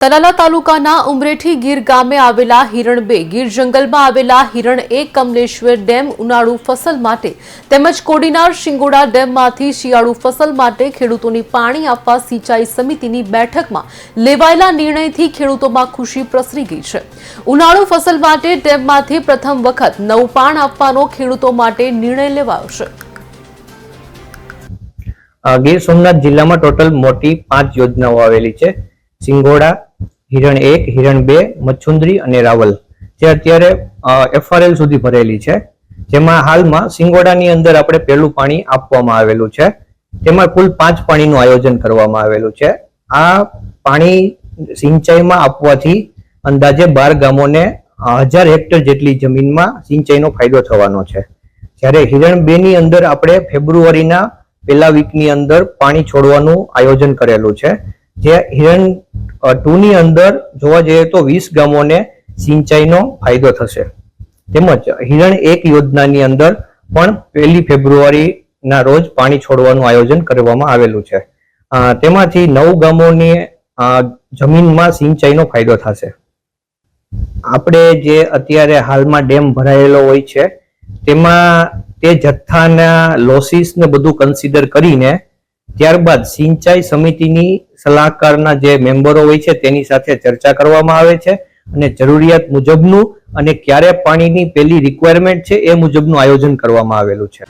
તલાલા તાલુકાના ઉમરેઠી ગીર ગામે આવેલા હિરણ બે ગીર જંગલમાં આવેલા હિરણ એક કમલેશ્વર ડેમ ઉનાળુ ફસલ માટે તેમજ કોડીનાર શિંગોડા ડેમમાંથી શિયાળુ ફસલ માટે ખેડૂતોને પાણી આપવા સિંચાઈ સમિતિની બેઠકમાં લેવાયેલા નિર્ણયથી ખેડૂતોમાં ખુશી પ્રસરી ગઈ છે. ઉનાળુ ફસલ માટે ડેમમાંથી પ્રથમ વખત નવપાણ આપવાનો ખેડૂતો માટે નિર્ણય લેવાયો છે. ગીર સોમનાથ જિલ્લામાં ટોટલ મોટી પાંચ યોજનાઓ આવેલી છે. સિંગોડા હિરણ એક, હિરણ બે, મચ્છુંદરી અને રાવલ, જે અત્યારે એફઆરએલ સુધી ભરેલી છે. જેમાં હાલમાં સિંગોડાની અંદર આપણે પહેલું પાણી આપવામાં આવેલું છે. તેમાં કુલ પાંચ પાણીનું આયોજન કરવામાં આવેલું છે. આ પાણી સિંચાઈમાં આપવાથી અંદાજે બાર ગામોને હજાર હેક્ટર જેટલી જમીનમાં સિંચાઈનો ફાયદો થવાનો છે. જ્યારે હિરણ બે ની અંદર આપણે ફેબ્રુઆરીના પહેલા વીકની અંદર પાણી છોડવાનું આયોજન કરેલું છે. જે હિરણ ટુ ની અંદર જોવા જઈએ તો વીસ ગામોને સિંચાઈનો ફાયદો થશે. તેમજ હિરણ એક યોજનાની અંદર પણ પહેલી ફેબ્રુઆરીના રોજ પાણી છોડવાનું આયોજન કરવામાં આવેલું છે. તેમાંથી નવ ગામોની જમીનમાં સિંચાઈનો ફાયદો થશે. આપણે જે અત્યારે હાલમાં ડેમ ભરાયેલો હોય છે, તેમાં તે જથ્થાના લોસીસ ને બધું કન્સિડર કરીને ત્યારબાદ સિંચાઈ સમિતિની સલાહકારના જે મેમ્બરો હોય છે, તેની સાથે ચર્ચા કરવામાં આવે છે અને જરૂરિયાત મુજબનું અને ક્યારે પાણીની પેલી રિક્વાયરમેન્ટ છે એ મુજબનું આયોજન કરવામાં આવેલું છે.